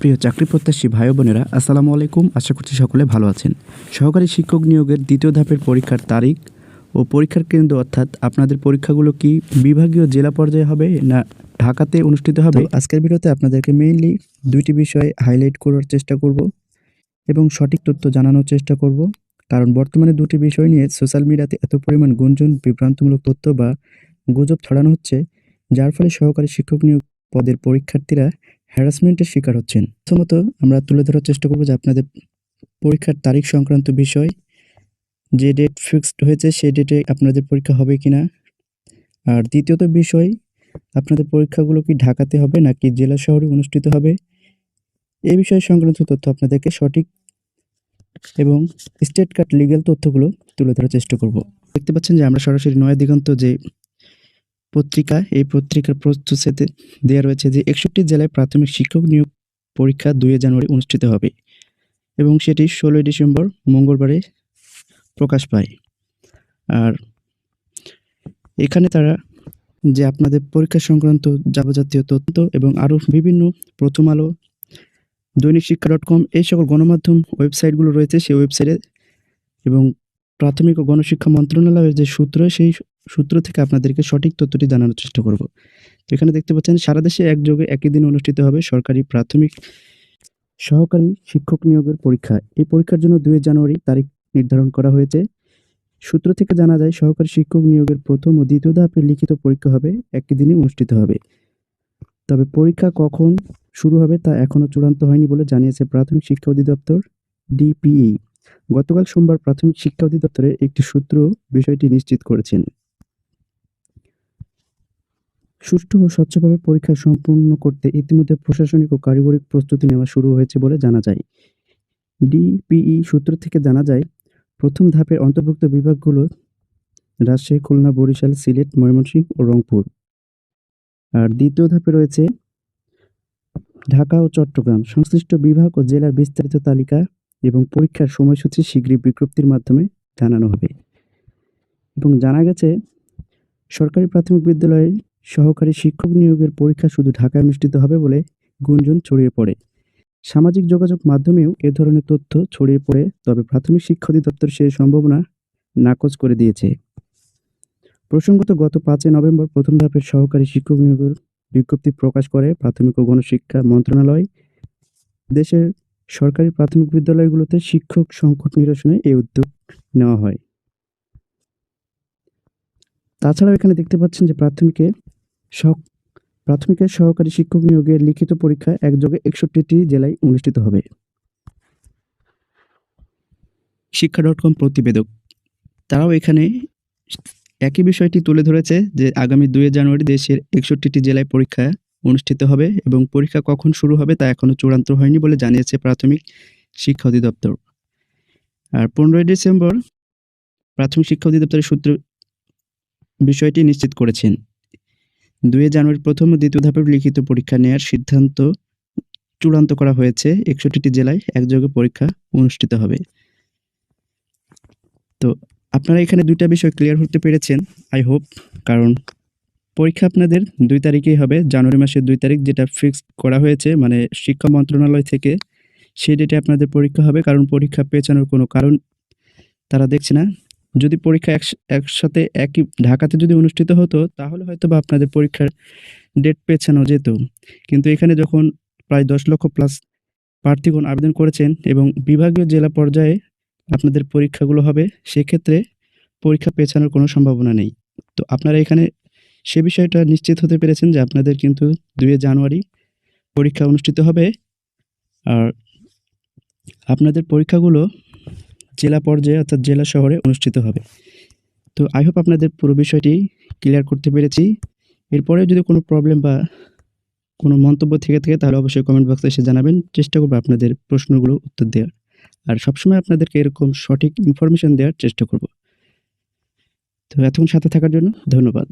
প্রিয় চাকরি প্রত্যাশী ভাই বোনেরা আসসালামু আলাইকুম। আশা করছি সকলে ভালো আছেন। সহকারী শিক্ষক নিয়োগের দ্বিতীয় ধাপের পরীক্ষার তারিখ ও পরীক্ষার কেন্দ্র অর্থাৎ আপনাদের পরীক্ষাগুলো কি বিভাগীয় জেলা পর্যায়ে হবে না ঢাকাতে অনুষ্ঠিত হবে? আজকের ভিডিওতে আপনাদেরকে মেইনলি দুইটি বিষয় হাইলাইট করার চেষ্টা করব এবং সঠিক তথ্য জানানোর চেষ্টা করব। কারণ বর্তমানে দুটি বিষয় নিয়ে সোশ্যাল মিডিয়াতে এত পরিমাণ গুঞ্জন বিভ্রান্তমূলক তথ্য বা গুজব ছড়ানো হচ্ছে যার ফলে সহকারী শিক্ষক নিয়োগ পদের পরীক্ষার্থীরা হ্যারাসমেন্টের শিকার হচ্ছেন। প্রথমত আমরা তুলে ধরার চেষ্টা করব যে আপনাদের পরীক্ষার তারিখ সংক্রান্ত বিষয়, যে ডেট ফিক্সড হয়েছে সেই ডেটে আপনাদের পরীক্ষা হবে কিনা। আর দ্বিতীয়ত বিষয়, আপনাদের পরীক্ষাগুলো কি ঢাকাতে হবে নাকি জেলা শহরে অনুষ্ঠিত হবে? এই বিষয় সংক্রান্ত তথ্য আপনাদেরকে সঠিক এবং স্টেট কার্ড লিগ্যাল তথ্যগুলো তুলে ধরার চেষ্টা করব। দেখতে পাচ্ছেন যে আমরা সরাসরি নয়া দিগন্ত যে পত্রিকা এই পত্রিকার প্রস্তুতিতে দেওয়া রয়েছে যে একষট্টি জেলায় প্রাথমিক শিক্ষক নিয়োগ পরীক্ষা দুই জানুয়ারি অনুষ্ঠিত হবে এবং সেটি ষোলোই ডিসেম্বর মঙ্গলবারে প্রকাশ পায়। আর এখানে তারা যে আপনাদের পরীক্ষা সংক্রান্ত যাবজাতীয় তথ্য এবং আরও বিভিন্ন প্রথম আলো, দৈনিক শিক্ষা ডট কম, এই সকল গণমাধ্যম ওয়েবসাইটগুলো রয়েছে সেই ওয়েবসাইটে এবং প্রাথমিক ও গণশিক্ষা মন্ত্রণালয়ের যে সূত্র, সেই সূত্র থেকে আপনাদেরকে সঠিক তথ্যটি জানানোর চেষ্টা করব। তো এখানে দেখতে পাচ্ছেন, সারা দেশে একযোগে একই দিন অনুষ্ঠিত হবে সরকারি প্রাথমিক সহকারী শিক্ষক নিয়োগের পরীক্ষা। এই পরীক্ষার জন্য দুই জানুয়ারি তারিখ নির্ধারণ করা হয়েছে। সূত্র থেকে জানা যায়, সহকারী শিক্ষক নিয়োগের প্রথম ও দ্বিতীয় ধাপের লিখিত পরীক্ষা হবে, একই দিনে অনুষ্ঠিত হবে। তবে পরীক্ষা কখন শুরু হবে তা এখনও চূড়ান্ত হয়নি বলে জানিয়েছে প্রাথমিক শিক্ষা অধিদপ্তর ডিপিই। গতকাল সোমবার প্রাথমিক শিক্ষা অধিদপ্তরের একটি সূত্র বিষয়টি নিশ্চিত করেছেন। সুষ্ঠু ও স্বচ্ছভাবে পরীক্ষা সম্পূর্ণ করতে ইতিমধ্যে প্রশাসনিক ও কারিগরি প্রস্তুতি নেওয়া শুরু হয়েছে বলে জানা যায়। ডিপিই সূত্র থেকে জানা যায়, প্রথম ধাপের অন্তর্ভুক্ত বিভাগগুলো রাজশাহী, খুলনা, বরিশাল, সিলেট, ময়মনসিংহ ও রংপুর। আর দ্বিতীয় ধাপে রয়েছে ঢাকা ও চট্টগ্রাম। সংশ্লিষ্ট বিভাগ ও জেলার বিস্তারিত তালিকা এবং পরীক্ষার সময়সূচি শীঘ্রই বিজ্ঞপ্তির মাধ্যমে জানানো হবে। এবং জানা গেছে, সরকারি প্রাথমিক বিদ্যালয়ে সহকারী শিক্ষক নিয়োগের পরীক্ষা শুধু ঢাকায় অনুষ্ঠিত হবে বলে গুঞ্জন ছড়িয়ে পড়ে। সামাজিক যোগাযোগ মাধ্যমেও এ ধরনের তথ্য ছড়িয়ে পড়ে, তবে প্রাথমিক শিক্ষা অধিদপ্তর সেই সম্ভাবনা নাকচ করে দিয়েছে। প্রসঙ্গত, গত পাঁচই নভেম্বর প্রথম ধাপের সহকারী শিক্ষক নিয়োগের বিজ্ঞপ্তি প্রকাশ করে প্রাথমিক ও গণশিক্ষা মন্ত্রণালয়। দেশের সরকারি প্রাথমিক বিদ্যালয়গুলোতে শিক্ষক সংকট নিরসনে এই উদ্যোগ নেওয়া হয়। তাছাড়াও এখানে দেখতে পাচ্ছেন যে প্রাথমিকে সহ প্রাথমিকের সহকারী শিক্ষক নিয়োগের লিখিত পরীক্ষা একযোগে একষট্টিটি জেলায় অনুষ্ঠিত হবে। শিক্ষা ডট কম প্রতিবেদক। তারাও এখানে একই বিষয়টি তুলে ধরেছে যে আগামী দুই জানুয়ারি দেশের একষট্টিটি জেলায় পরীক্ষা অনুষ্ঠিত হবে এবং পরীক্ষা কখন শুরু হবে তা এখনও চূড়ান্ত হয়নি বলে জানিয়েছে প্রাথমিক শিক্ষা অধিদপ্তর। আর পনেরোই ডিসেম্বর প্রাথমিক শিক্ষা অধিদপ্তরের সূত্র বিষয়টি নিশ্চিত করেছেন। দুই জানুয়ারি প্রথম ও দ্বিতীয় ধাপের লিখিত পরীক্ষা নেওয়ার সিদ্ধান্ত চূড়ান্ত করা হয়েছে। একষট্টিটি জেলায় একযোগে পরীক্ষা অনুষ্ঠিত হবে। তো আপনারা এখানে দুইটা বিষয় ক্লিয়ার হতে পেরেছেন আই হোপ কারণ পরীক্ষা আপনাদের দুই তারিখেই হবে, জানুয়ারি মাসের দুই তারিখ যেটা ফিক্সড করা হয়েছে মানে শিক্ষা মন্ত্রণালয় থেকে সেই ডেটে আপনাদের পরীক্ষা হবে, কারণ পরীক্ষা পেছানোর কোনো কারণ তারা দেখছে না। যদি পরীক্ষা একস- একসাথে একই, ঢাকাতে যদি অনুষ্ঠিত হতো, তাহলে হয়তো বা আপনাদের পরীক্ষার ডেট পেছানো যেত। কিন্তু এখানে যখন প্রায় দশ লক্ষ প্লাস প্রার্থীগণ আবেদন করেছেন এবং বিভাগীয় জেলা পর্যায়ে আপনাদের পরীক্ষাগুলো হবে, সেক্ষেত্রে পরীক্ষা পেছানোর কোনো সম্ভাবনা নেই। তো আপনারা এখানে সে বিষয়টা নিশ্চিত হতে পেরেছেন যে আপনাদের কিন্তু দুই জানুয়ারি পরীক্ষা অনুষ্ঠিত হবে। আর আপনাদের পরীক্ষাগুলো জেলা পর্যায়ে অর্থাৎ জেলা শহরে অনুষ্ঠিত হবে। তো আই হোপ আপনাদের পুরো বিষয়টি ক্লিয়ার করতে পেরেছি। এরপরে যদি কোনো প্রবলেম বা কোনো মন্তব্য থেকে থাকে, তাহলে অবশ্যই কমেন্ট বক্সে এসে জানাবেন। চেষ্টা করব আপনাদের প্রশ্নগুলো উত্তর দেওয়ার। আর সবসময় আপনাদেরকে এরকম সঠিক ইনফরমেশন দেওয়ার চেষ্টা করব। তো এতক্ষণ সাথে থাকার জন্য ধন্যবাদ।